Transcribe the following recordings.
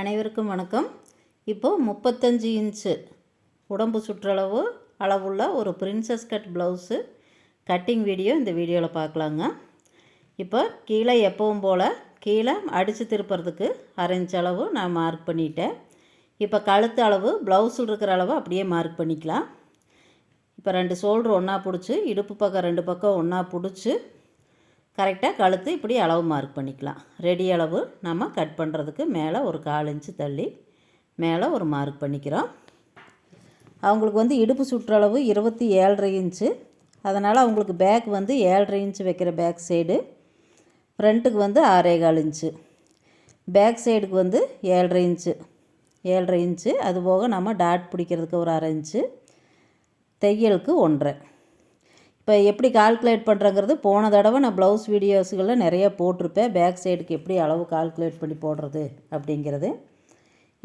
அனைவருக்கும் வணக்கம். இப்போது முப்பத்தஞ்சு இன்ச்சு உடம்பு சுற்றளவு அளவுள்ள ஒரு princess cut blouse cutting video இந்த வீடியோவில் பார்க்கலாங்க. இப்போ கீழே எப்பவும் போல் கீழே அடித்து திருப்புறதுக்கு அரைஞ்ச் அளவு நான் மார்க் பண்ணிட்டேன். இப்போ கழுத்து அளவு ப்ளவுஸில் இருக்கிற அளவு அப்படியே மார்க் பண்ணிக்கலாம். இப்போ ரெண்டு ஷோல்டர் ஒன்றா பிடிச்சி இடுப்பு பக்கம் ரெண்டு பக்கம் ஒன்றா பிடிச்சி கரெக்டாக கழுத்து இப்படி அளவு மார்க் பண்ணிக்கலாம். ரெடி அளவு நம்ம கட் பண்ணுறதுக்கு மேலே ஒரு கால் இன்ச்சு தள்ளி மேலே ஒரு மார்க் பண்ணிக்கிறோம். அவங்களுக்கு வந்து இடுப்பு சுற்றளவு இருபத்தி ஏழரை இன்ச்சு அதனால் அவங்களுக்கு பேக் வந்து ஏழரை இன்ச்சு வைக்கிற பேக் சைடு ஃப்ரண்ட்டுக்கு வந்து ஆறே கால் இன்ச்சு பேக் சைடுக்கு வந்து ஏழரை இன்ச்சு ஏழரை இன்ச்சு அது போக நம்ம டாட் பிடிக்கிறதுக்கு ஒரு அரை இன்ச்சு தையலுக்கு ஒன்றரை. இப்போ எப்படி கால்குலேட் பண்ணுறங்கிறது போன தடவை நான் ப்ளவுஸ் வீடியோஸுகளில் நிறைய போட்டிருப்பேன். பேக் சைடுக்கு எப்படி அளவு கால்குலேட் பண்ணி போடுறது அப்படிங்கிறது.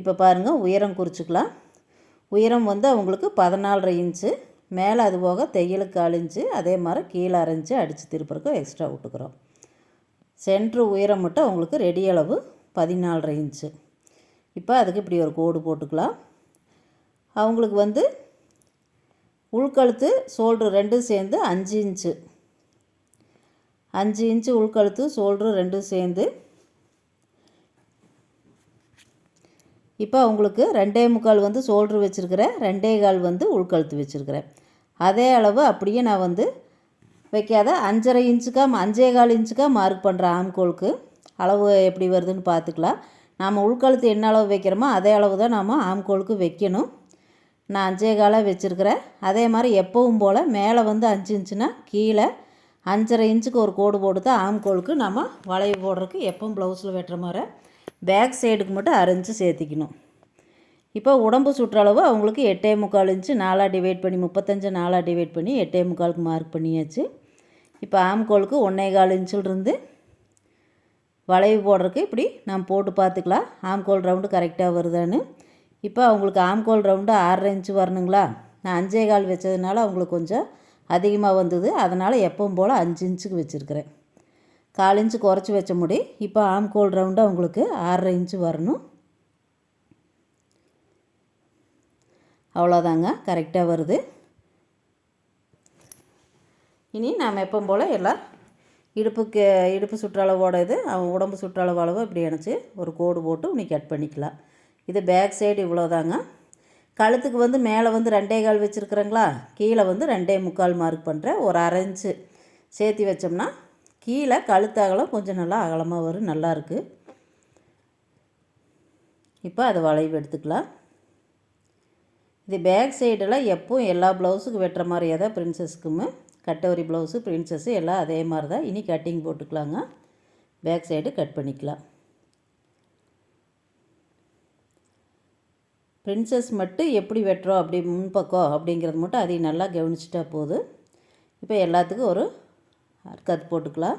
இப்போ பாருங்கள் உயரம் குறிச்சிக்கலாம். உயரம் வந்து அவங்களுக்கு பதினாலரை இன்ச்சு மேலே அது போக தையலுக்கு அழிஞ்சு அதே மாதிரி கீழே அரைஞ்சு அடித்து திருப்பறக்கும் எக்ஸ்ட்ரா விட்டுக்கிறோம். சென்ட்ரு உயரம் மட்டும் அவங்களுக்கு ரெடி அளவு பதினாலரை இன்ச்சு இப்போ அதுக்கு இப்படி ஒரு கோடு போட்டுக்கலாம். அவங்களுக்கு வந்து உள்கழுத்து ஷோல்ட்ரு ரெண்டும் சேர்ந்து அஞ்சு இன்ச்சு. அஞ்சு இன்ச்சு உள்கழுத்து ஷோல்ட்ரு ரெண்டும் சேர்ந்து. இப்போ அவங்களுக்கு ரெண்டே முக்கால் வந்து ஷோல்ட்ரு வச்சுருக்கிறேன் ரெண்டே கால் வந்து உள்கழுத்து வச்சுருக்கிறேன். அதே அளவு அப்படியே நான் வந்து வைக்காத அஞ்சரை இன்ச்சுக்கா அஞ்சே கால் இன்ச்சுக்கா மார்க் பண்ணுறேன் ஆம்கோலுக்கு அளவு எப்படி வருதுன்னு பார்த்துக்கலாம். நாம் உள்கழுத்து என்ன அளவு வைக்கிறோமோ அதே அளவு தான் நாம் ஆம்கோலுக்கு வைக்கணும். நான் அஞ்சே காலாக வச்சுருக்கிறேன். அதே மாதிரி எப்பவும் போல் மேலே வந்து அஞ்சு இன்ச்சுனா கீழே அஞ்சரை இன்ச்சுக்கு ஒரு கோடு போட்டு தான் ஆம்கோலுக்கு நம்ம வளைவு போடுறதுக்கு எப்பவும் ப்ளவுஸில் வெட்டுற மாதிரி பேக் சைடுக்கு மட்டும் அரைஞ்சு சேர்த்திக்கணும். இப்போ உடம்பு சுற்றளவு அவங்களுக்கு எட்டே முக்கால் இன்ச்சு நாலாக டிவைட் பண்ணி முப்பத்தஞ்சு நாலாக டிவைட் பண்ணி எட்டே முக்காலுக்கு மார்க் பண்ணியாச்சு. இப்போ ஆம்கோலுக்கு ஒன்றே கால் இன்ச்சிலிருந்து வளைவு போடுறதுக்கு இப்படி நம்ம போட்டு பார்த்துக்கலாம். ஆம்கோல் ரவுண்டு கரெக்டாக வருதான்னு. இப்போ அவங்களுக்கு ஆம்கோல் ரவுண்டு ஆறரை இன்ச்சு வரணுங்களா? நான் அஞ்சே கால் வச்சதுனால அவங்களுக்கு கொஞ்சம் அதிகமாக வந்தது. அதனால் எப்பவும் போல் அஞ்சு இன்ச்சுக்கு வச்சுருக்கிறேன். கால் இன்ச்சு குறைச்சி வச்ச முடி. இப்போ ஆம்கோல் ரவுண்டு அவங்களுக்கு ஆறரை இன்ச்சு வரணும். அவ்வளோதாங்க. கரெக்டாக வருது. இனி நாம் எப்பவும் போல் எல்லாம் இடுப்புக்கு இடுப்பு சுற்றளவோட இது அவன் உடம்பு சுற்றளவு அளவு இப்படி இணைச்சி ஒரு கோடு போட்டு இன்னைக்கு கட் பண்ணிக்கலாம். இது பேக் சைடு இவ்வளோதாங்க கழுத்துக்கு வந்து மேலே வந்து ரெண்டே கால் வச்சுருக்குறேங்களா? கீழே வந்து ரெண்டே முக்கால் மார்க் பண்ணுறேன் ஒரு அரைஞ்சு சேர்த்து வச்சோம்னா கீழே கழுத்து அகலம் கொஞ்சம் நல்லா அகலமாக வரும். நல்லாயிருக்கு இப்போ அதை வளைவு எடுத்துக்கலாம். இது பேக் சைடெல்லாம் எப்பவும் எல்லா ப்ளவுஸுக்கு வெட்டுற மாதிரியே தான் ப்ரின்சஸ்க்குமே கட்டவரி ப்ளவுஸு பிரின்சஸ்ஸு எல்லாம் அதே மாதிரி தான். இனி கட்டிங் போட்டுக்கலாங்க. பேக் சைடு கட் பண்ணிக்கலாம். பிரின்சஸ் மட்டும் எப்படி வெட்டுறோம் அப்படி முன்பக்கம் அப்படிங்கிறது மட்டும் அதையும் நல்லா கவனிச்சிட்டா போதும் இப்போ எல்லாத்துக்கும் ஒரு கத் போட்டுக்கலாம்.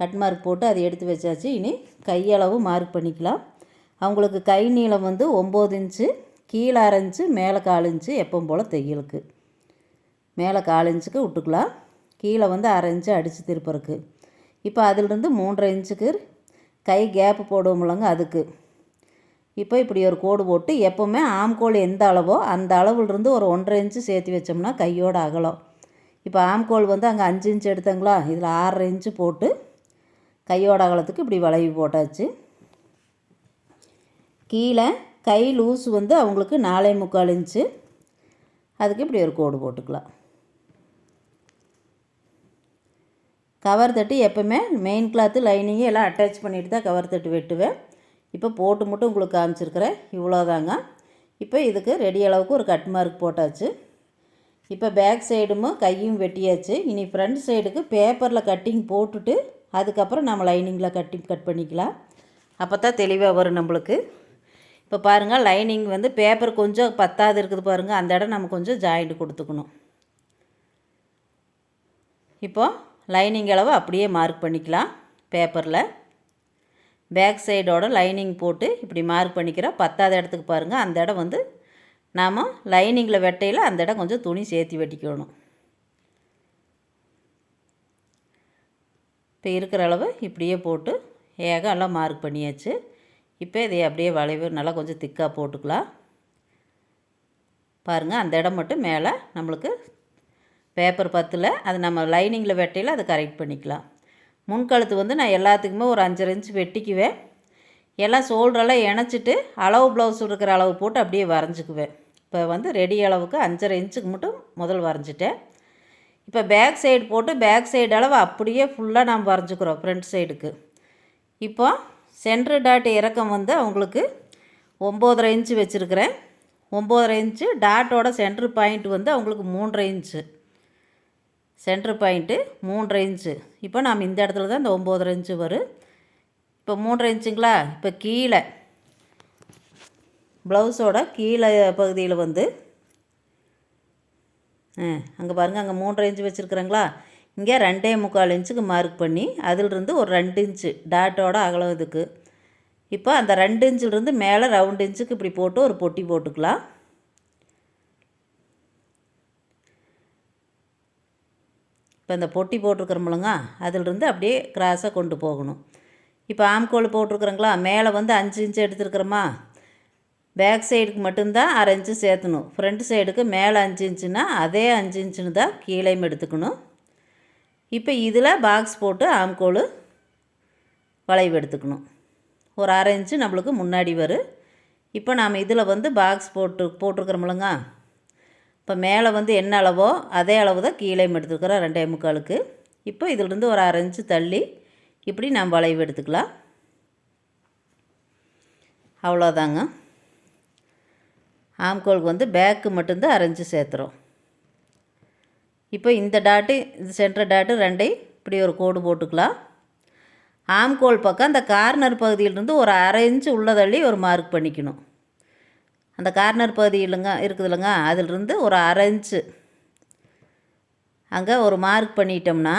கட் மார்க் போட்டு அதை எடுத்து வச்சாச்சு இனி கையளவு மார்க் பண்ணிக்கலாம். அவங்களுக்கு கை நீளம் வந்து ஒம்பது இன்ச்சு கீழே அரை இன்ச்சு மேலே கால் இன்ச்சு எப்பவும் போல் தையலுக்கு. மேலே கால் இன்ச்சுக்கு விட்டுக்கலாம். கீழே வந்து அரை இன்ச்சு அடித்து திருப்பறக்கு இப்போ அதிலிருந்து மூன்றரை இன்ச்சுக்கு கை கேப்பு போடுவோம்லங்க அதுக்கு. இப்போ இப்படி ஒரு கோடு போட்டு எப்போவுமே ஆம்கோல் எந்த அளவோ அந்த அளவுலேருந்து ஒரு ஒன்றரை இன்ச்சு சேர்த்து வச்சோம்னா கையோட அகலம். இப்போ ஆம்கோல் வந்து அங்கே அஞ்சு இன்ச்சு எடுத்தங்களா? இதில் ஆறரை இன்ச்சு போட்டு கையோட அகலத்துக்கு இப்படி வளைவு போட்டாச்சு. கீழே கை லூஸ் வந்து அவங்களுக்கு நாலே முக்கால் இன்ச்சு. அதுக்கு இப்படி ஒரு கோடு போட்டுக்கலாம். கவர் தட்டு எப்போவுமே மெயின் கிளாத்து லைனிங்கு எல்லாம் அட்டாச் பண்ணிட்டு தான் கவர் தட்டு வெட்டுவேன். இப்போ போட்டு மட்டும் உங்களுக்கு காமிச்சிருக்கிறேன். இவ்வளோதாங்க இப்போ இதுக்கு ரெடி அளவுக்கு ஒரு கட் மார்க் போட்டாச்சு. இப்போ பேக் சைடும் கையும் வெட்டியாச்சு. இனி ஃப்ரண்ட் சைடுக்கு பேப்பரில் கட்டிங் போட்டுட்டு அதுக்கப்புறம் நம்ம லைனிங்கில் கட்டிங் கட் பண்ணிக்கலாம். அப்போ தான் தெளிவாக வரும் நம்மளுக்கு. இப்போ பாருங்கள் லைனிங் வந்து பேப்பர் கொஞ்சம் பத்தாது இருக்குது பாருங்கள் அந்த இடம் நம்ம கொஞ்சம் ஜாயிண்ட் கொடுத்துக்கணும். இப்போது லைனிங் அளவு அப்படியே மார்க் பண்ணிக்கலாம் பேப்பரில் பேக் சைடோட லைனிங் போட்டு இப்படி மார்க் பண்ணிக்கிறோம் பத்தாத இடத்துக்கு பாருங்கள் அந்த இடம் வந்து நாம் லைனிங்கில் வெட்டையில் அந்த இடம் கொஞ்சம் துணி சேர்த்து வெட்டிக்கணும். இப்போ இருக்கிற அளவு இப்படியே போட்டு ஏகம் எல்லாம் மார்க் பண்ணியாச்சு. இப்போ இதை அப்படியே வளைவு நல்லா கொஞ்சம் திக்காக போட்டுக்கலாம். பாருங்கள் அந்த இடம் மட்டும் மேலே நம்மளுக்கு பேப்பர் பத்தில் அது நம்ம லைனிங்கில் வெட்டையில் அதை கரெக்ட் பண்ணிக்கலாம். முன்கழுத்து வந்து நான் எல்லாத்துக்குமே ஒரு அஞ்சரை இன்ச்சு வெட்டிக்குவேன். எல்லாம் ஷோல்டரெல்லாம் இணைச்சிட்டு அளவு ப்ளவுஸ் இருக்கிற அளவு போட்டு அப்படியே வரைஞ்சிக்குவேன். இப்போ வந்து ரெடி அளவுக்கு அஞ்சரை இன்ச்சுக்கு மட்டும் முதல் வரைஞ்சிட்டேன். இப்போ பேக் சைடு போட்டு பேக் சைடு அளவு அப்படியே ஃபுல்லாக நாம் வரைஞ்சிக்கிறோம் ஃப்ரண்ட் சைடுக்கு இப்போ சென்ட்ரு டாட் இறக்கம் வந்து அவங்களுக்கு ஒம்போதரை இன்ச்சு வச்சுருக்கிறேன். ஒம்போதரை இன்ச்சு டாட்டோட சென்ட்ரு பாயிண்ட் வந்து அவங்களுக்கு மூன்றரை இன்ச்சு சென்ட்ரு பாயிண்ட்டு மூன்றரை இன்ச்சு. இப்போ நாம் இந்த இடத்துல தான் இந்த ஒம்போதரை இன்ச்சு வரும். இப்போ மூன்றரை இன்ச்சுங்களா? இப்போ கீழே. ப்ளவுஸோட கீழே பகுதியில் வந்து ஆ அங்கே பாருங்கள் அங்கே மூன்றரை இன்ச்சு வச்சுருக்குறேங்களா? இங்கே ரெண்டே முக்கால் இன்ச்சுக்கு மார்க் பண்ணி அதிலிருந்து ஒரு ரெண்டு இன்ச்சு டாட்டோட அகலம் இதுக்கு. இப்போ அந்த ரெண்டு இன்ச்சிலிருந்து மேலே ரவுண்டு இன்ச்சுக்கு இப்படி போட்டு ஒரு பொட்டி போட்டுக்கலாம். இப்போ இந்த பொட்டி போட்டிருக்கிறோம்லங்க அதிலிருந்து அப்படியே கிராஸாக கொண்டு போகணும். இப்போ ஆம்கோல் போட்டிருக்குறோங்களா மேலே வந்து அஞ்சு இன்ச்சு எடுத்துருக்குறோமா பேக் சைடுக்கு மட்டும்தான் அரை இன்ச்சு சேர்த்தணும். ஃப்ரண்ட் சைடுக்கு மேலே அஞ்சு இன்ச்சுன்னா அதே அஞ்சு இன்ச்சுன்னு தான் கீழேயும் எடுத்துக்கணும். இப்போ இதில் பாக்ஸ் போட்டு ஆம்கோல் வளைவு எடுத்துக்கணும். ஒரு அரை இன்ச்சு நம்மளுக்கு முன்னாடி வரும். இப்போ நாம் இதில் வந்து பாக்ஸ் போட்டு போட்டிருக்கிறோம்லங்க இப்போ மேலே வந்து என்ன அளவோ அதே அளவு தான் கீழேயும் எடுத்துருக்குறோம் ரெண்டே முக்காலுக்கு. இப்போ இதிலிருந்து ஒரு அரை இன்ச்சு தள்ளி இப்படி நாம் வளைவு எடுத்துக்கலாம். அவ்வளோதாங்க. ஆம்கோலுக்கு வந்து பேக்கு மட்டும்தான் அரைஞ்சி சேர்த்துறோம். இப்போ இந்த டாட்டு இந்த சென்டர் டாட்டு ரெண்டையும் இப்படி ஒரு கோடு போட்டுக்கலாம். ஆம்கோல் பக்கம் அந்த கார்னர் பகுதியிலிருந்து ஒரு அரை இன்ச்சு உள்ளதள்ளி ஒரு மார்க் பண்ணிக்கணும். அந்த கார்னர் பகுதி இல்லைங்க இருக்குது இல்லைங்க அதிலிருந்து ஒரு அரை இன்ச்சு. அங்கே ஒரு மார்க் பண்ணிட்டோம்னா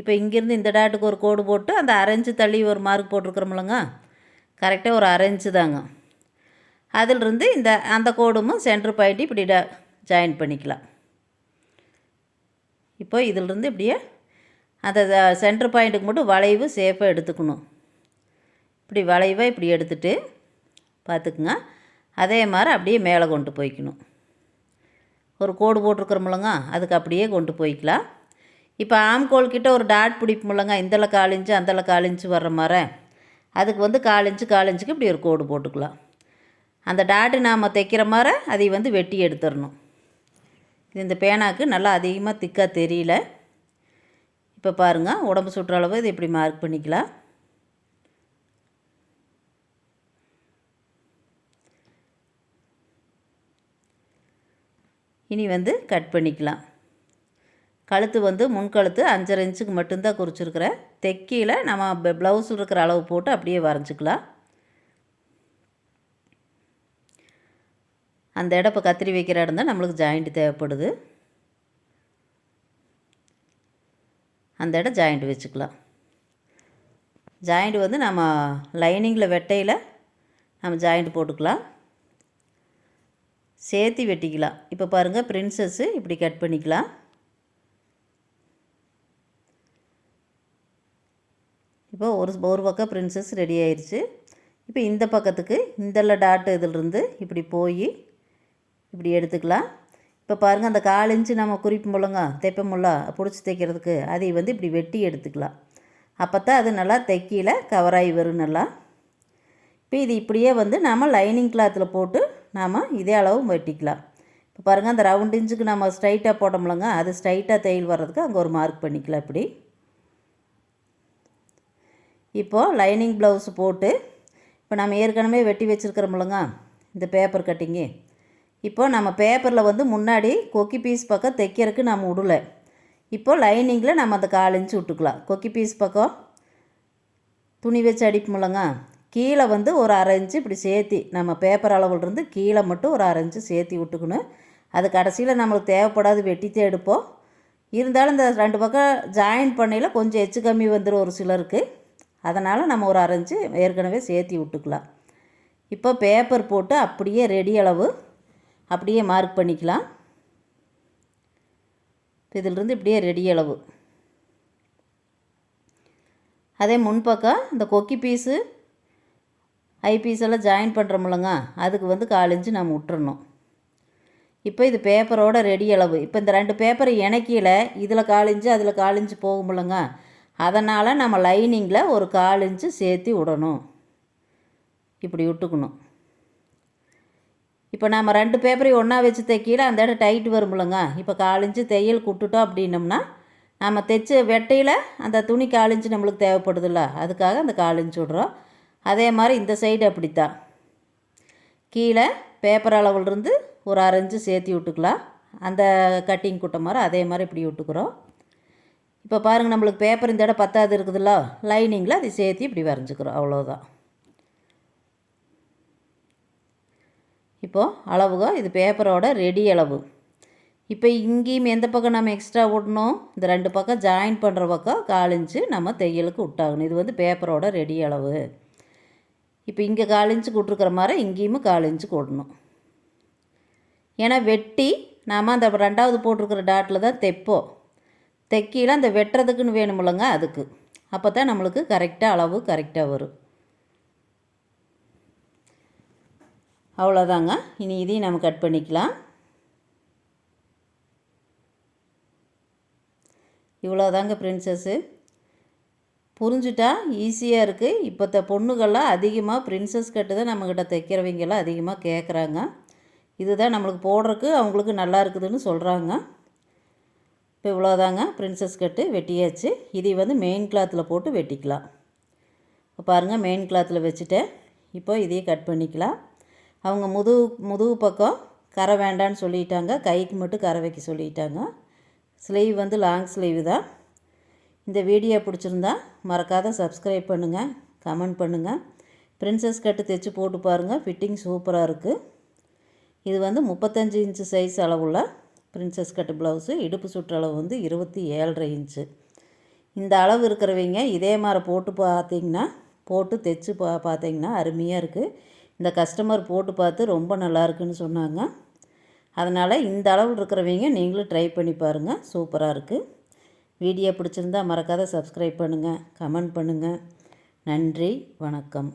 இப்போ இங்கேருந்து இந்த டாட்டுக்கு ஒரு கோடு போட்டு அந்த அரைஞ்சு தள்ளி ஒரு மார்க் போட்டிருக்கிறோம்லங்க கரெக்டாக ஒரு அரைஞ்சு தாங்க. அதிலிருந்து இந்த அந்த கோடும் சென்ட்ரு பாயிண்ட் இப்படி டா ஜாயின் பண்ணிக்கலாம். இப்போ இதிலிருந்து இப்படியே அந்த சென்ட்ரு பாயிண்ட்டுக்கு மட்டும் வளைவு சேஃபாக எடுத்துக்கணும். இப்படி வளைவாக இப்படி எடுத்துகிட்டு பார்த்துக்குங்க. அதே மாதிரி அப்படியே மேலே கொண்டு போய்க்கணும். ஒரு கோடு போட்டிருக்கிறோம்லங்க அதுக்கு அப்படியே கொண்டு போய்க்கலாம். இப்போ ஆம்கோல் கிட்ட ஒரு டாட் பிடிப்போம்லங்க இந்தல கால் இன்ச்சு அந்தல கால் இன்ச்சு வர்ற மாதிரி. அதுக்கு வந்து கால் இன்ச்சு கால் இன்ச்சுக்கு இப்படி ஒரு கோடு போட்டுக்கலாம். அந்த டாட்டு நாம் தைக்கிற மாதிரி அதை வந்து வெட்டி எடுத்துடணும். இது இந்த பேனாக்கு நல்லா அதிகமாக திக்காக தெரியல. இப்போ பாருங்கள் உடம்பு சுற்றளவு இது இப்படி மார்க் பண்ணிக்கலாம். இனி வந்து கட் பண்ணிக்கலாம். கழுத்து வந்து முன்கழுத்து அஞ்சரை இன்ச்சுக்கு மட்டும்தான் குறிச்சிருக்கிறேன். தெக்கியில் நம்ம ப்ளவுஸில் இருக்கிற அளவு போட்டு அப்படியே வரைஞ்சிக்கலாம். அந்த இடம் இப்போ கத்திரி வைக்கிற இடம் தான் நம்மளுக்கு ஜாயிண்ட் தேவைப்படுது. அந்த இடம் ஜாயிண்ட் வச்சுக்கலாம். ஜாயிண்ட் வந்து நம்ம லைனிங்கில் வெட்டையில் நம்ம ஜாயிண்ட் போட்டுக்கலாம். சேர்த்து வெட்டிக்கலாம். இப்போ பாருங்கள் ப்ரின்சஸ்ஸு இப்படி கட் பண்ணிக்கலாம். இப்போ ஒரு ஒரு பக்கம் ப்ரின்சஸ் ரெடி ஆயிடுச்சு இப்போ இந்த பக்கத்துக்கு இந்தல டாட்டு இதிலிருந்து இப்படி போய் இப்படி எடுத்துக்கலாம். இப்போ பாருங்கள் அந்த கால் இன்ச்சு நம்ம குறிப்பு முள்ளங்க தைப்பமுள்ள பிடிச்சி தைக்கிறதுக்கு அதை வந்து இப்படி வெட்டி எடுத்துக்கலாம். அப்போ தான் அது நல்லா தைக்கியில் கவராகி வரும் நல்லா. இப்போ இது இப்படியே வந்து நாம் லைனிங் கிளாத்தில் போட்டு நாம் இதே அளவு வெட்டிக்கலாம். இப்போ பாருங்கள் அந்த ரவுண்ட் இன்ச்சுக்கு நம்ம ஸ்ட்ரைட்டாக போட்டோம்லங்க அது ஸ்ட்ரைட்டாக தையல் வர்றதுக்கு அங்கே ஒரு மார்க் பண்ணிக்கலாம் இப்படி. இப்போது லைனிங் ப்ளவுஸ் போட்டு இப்போ நம்ம ஏற்கனவே வெட்டி வச்சுருக்கிறோம்லங்க இந்த பேப்பர் கட்டிங்கு இப்போ நம்ம பேப்பரில் வந்து முன்னாடி கொக்கி பீஸ் பக்கம் தைக்கிறதுக்கு நம்ம விடலை இப்போ லைனிங்கில் நம்ம அந்த கால் இன்ச்சு விட்டுக்கலாம். கொக்கி பீஸ் பக்கம் துணி வச்சு அடிப்போம்லங்க கீழே வந்து ஒரு அரை இப்படி சேர்த்தி நம்ம பேப்பர் அளவுலேருந்து கீழே மட்டும் ஒரு அரைஞ்சு சேர்த்தி விட்டுக்கணும். அது கடைசியில் நம்மளுக்கு தேவைப்படாது வெட்டித்தே எடுப்போம். இருந்தாலும் இந்த ரெண்டு பக்கம் ஜாயின் பண்ணையில் கொஞ்சம் எச்சு கம்மி வந்துடும் ஒரு சிலருக்கு. அதனால் நம்ம ஒரு அரைஞ்சு ஏற்கனவே சேர்த்தி விட்டுக்கலாம். இப்போ பேப்பர் போட்டு அப்படியே ரெடி அளவு அப்படியே மார்க் பண்ணிக்கலாம். இதிலிருந்து இப்படியே ரெடி அளவு. அதே முன்பக்கம் இந்த கொக்கி பீஸு ஐபிஎஸ் எல்லாம் ஜாயின் பண்ணுறோம்லங்க அதுக்கு வந்து கால் இன்ச்சு நம்ம விட்டுறணும். இப்போ இது பேப்பரோட ரெடி அளவு. இப்போ இந்த ரெண்டு பேப்பரை இணைக்கியில் இதில் கால் அதில் கால் போகும்லங்க. அதனால் நம்ம லைனிங்கில் ஒரு கால் இன்ச்சு சேர்த்து விடணும். இப்படி விட்டுக்கணும். இப்போ நம்ம ரெண்டு பேப்பரையும் ஒன்றா வச்சு தைக்கல அந்த இடம் டைட் வரும்லங்க. இப்போ கால் தையல் குட்டுட்டோம் அப்படின்னம்னா நம்ம தைச்ச வெட்டையில் அந்த துணி கால் இன்ச்சு நம்மளுக்கு தேவைப்படுதுல்ல. அதுக்காக அந்த கால் விடுறோம் விட்றோம். அதே மாதிரி இந்த சைடு அப்படித்தான். கீழே பேப்பர் அளவுலேருந்து ஒரு அரைஞ்சு சேர்த்தி விட்டுக்கலாம். அந்த கட்டிங் குட்டை மாதிரி அதே மாதிரி இப்படி விட்டுக்குறோம். இப்போ பாருங்கள் நம்மளுக்கு பேப்பர் இந்த இடம் பத்தாவது இருக்குதுல்ல? லைனிங்கில் அதை சேர்த்து இப்படி வரைஞ்சிக்கிறோம். அவ்வளோதான் இப்போது அளவுக இது பேப்பரோட ரெடி அளவு. இப்போ இங்கேயும் எந்த பக்கம் நம்ம எக்ஸ்ட்ரா விடணும்? இந்த ரெண்டு பக்கம் ஜாயின் பண்ணுற பக்கம் காலிஞ்சு நம்ம தையலுக்கு விட்டாகணும். இது வந்து பேப்பரோட ரெடி அளவு. இப்போ இங்கே கால் இன்ச்சு விட்ருக்குற மாதிரி இங்கேயுமே கால் இன்ச்சு விடணும் ஏன்னா வெட்டி நாம் அந்த ரெண்டாவது போட்டிருக்கிற டாட்டில் தான் தைப்போம் தைக்கியில் அந்த வெட்டுறதுக்குன்னு வேணுமில்லங்க அதுக்கு. அப்போ தான் நம்மளுக்கு கரெக்டாக அளவு கரெக்டாக வரும். அவ்வளோதாங்க இனி இதையும் நம்ம கட் பண்ணிக்கலாம். இவ்வளோதாங்க பிரின்சஸ்ஸு புரிஞ்சுட்டா ஈஸியாக இருக்குது இப்போத்த பொண்ணுகள்லாம் அதிகமாக பிரின்சஸ் கட்டு தான் நம்மக்கிட்ட தைக்கிறவங்கெல்லாம் அதிகமாக கேட்குறாங்க இதுதான் நம்மளுக்கு போடுறதுக்கு அவங்களுக்கு நல்லா இருக்குதுன்னு சொல்கிறாங்க இப்போ இவ்வளோதாங்க பிரின்சஸ் கட்டு வெட்டியாச்சு. இதை வந்து மெயின் கிளாத்தில் போட்டு வெட்டிக்கலாம். இப்போ பாருங்கள் மெயின் கிளாத்தில் வச்சுட்டேன். இப்போ இதையே கட் பண்ணிக்கலாம். அவங்க முதுகு முதுகு பக்கம் கரை வேண்டான்னு சொல்லிட்டாங்க. கைக்கு மட்டும் கரை வைக்க சொல்லிட்டாங்க. ஸ்லீவ் வந்து லாங் ஸ்லீவ் தான். இந்த வீடியோ பிடிச்சிருந்தா மறக்காத சப்ஸ்கிரைப் பண்ணுங்கள் கமெண்ட் பண்ணுங்கள் பிரின்சஸ் கட்டு தைச்சி போட்டு பாருங்கள் ஃபிட்டிங் சூப்பராக இருக்குது இது வந்து முப்பத்தஞ்சு இன்ச்சு சைஸ் அளவுள்ள பிரின்சஸ் கட்டு ப்ளவுஸு இடுப்பு சுற்றளவு வந்து இருபத்தி ஏழரை இன்ச்சு இந்த அளவு இருக்கிறவங்க இதே மாதிரி போட்டு பார்த்தீங்கன்னா போட்டு தைச்சி பா பார்த்தீங்கன்னா அருமையாக இருக்குது இந்த கஸ்டமர் போட்டு பார்த்து ரொம்ப நல்லாயிருக்குன்னு சொன்னாங்க. அதனால் இந்த அளவில் இருக்கிறவங்க நீங்களும் ட்ரை பண்ணி பாருங்கள் சூப்பராக இருக்குது வீடியோ பிடிச்சிருந்தா மறக்காத சப்ஸ்கிரைப் பண்ணுங்கள் கமெண்ட் பண்ணுங்கள் நன்றி வணக்கம்.